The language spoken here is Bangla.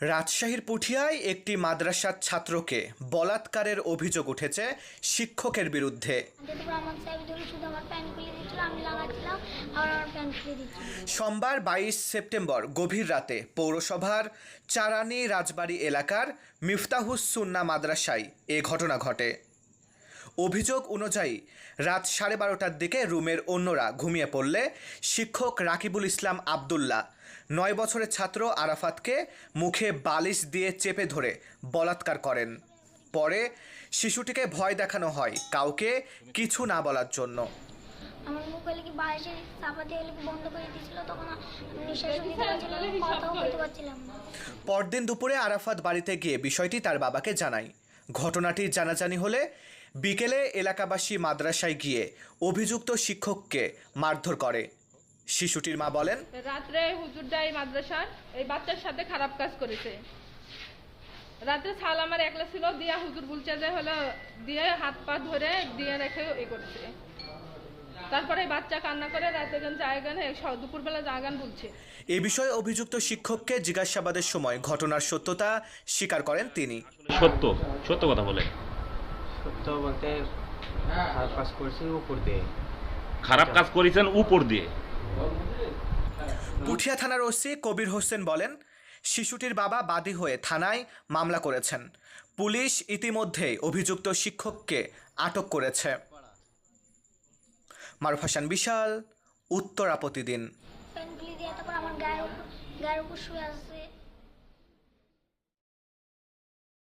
রাজশাহীর পুঠিয়ায় একটি মাদ্রাসার ছাত্রকে বলাৎকারের অভিযোগ উঠেছে শিক্ষকের বিরুদ্ধে। সোমবার বাইশ সেপ্টেম্বর গভীর রাতে পৌরসভার চারানি রাজবাড়ি এলাকার মিফতাহুস সুন্না মাদ্রাসায় এ ঘটনা ঘটে। অভিযোগ অনুযায়ী রাত সাড়ে বারোটার দিকে রুমের অন্যরা ঘুমিয়ে পড়লে শিক্ষক রাকিবুল ইসলাম আবদুল্লাহ নয় বছরের ছাত্র আরাফাতকে মুখে বালিশ দিয়ে চেপে ধরে বলাৎকার করেন। পরে শিশুটিকে ভয় দেখানো হয় কাউকে কিছু না বলার জন্য। আমার মুখ হলে কি বাইশে চাপাতে হলে বন্ধ করে দিয়েছিল? তখন নিঃশ্বাস নিতে পারছিলাম কথাও বলতে পারছিলাম না। পরদিন দুপুরে আরাফাত বাড়িতে গিয়ে বিষয়টি তার বাবাকে জানায়। ঘটনাটি জানাজানি হলে বিকেলে এলাকাবাসী মাদ্রাসায় গিয়ে অভিযুক্ত শিক্ষককে মারধর করে। শিশুটির মা বলেন, রাত্রে হুজুরদা এই মাদ্রাসার, এই বাচ্চার সাথে খারাপ কাজ করেছে। রাত্রে ছাল আমার একলা ছিল, দিয়া হুজুর বলছে যে হলো, দিয়ে হাত পা ধরে, দিয়ে রেখে এ করছে। তারপরে বাচ্চা কান্না করে রাতে গান জায়গান দুপুরবেলা জায়গান বলছে। এ বিষয়ে অভিযুক্ত শিক্ষককে জিজ্ঞাসাবাদের সময় ঘটনার সত্যতা স্বীকার করেন তিনি। সত্য সত্য কথা বলে। সত্য বলতে খারাপ কাজ করছি উপর দিয়ে। খারাপ কাজ করেছেন উপর দিয়ে। পুঠিয়া থানার ওসি কবির হোসেন বলেন শিশুটির বাবা বাদী হয়ে থানায় মামলা করেছেন। পুলিশ ইতিমধ্যেই অভিযুক্ত শিক্ষককে আটক করেছে। মারুফ হাসান বিশাল উত্তরা প্রতিদিন আমার উপর শুয়ে আছে।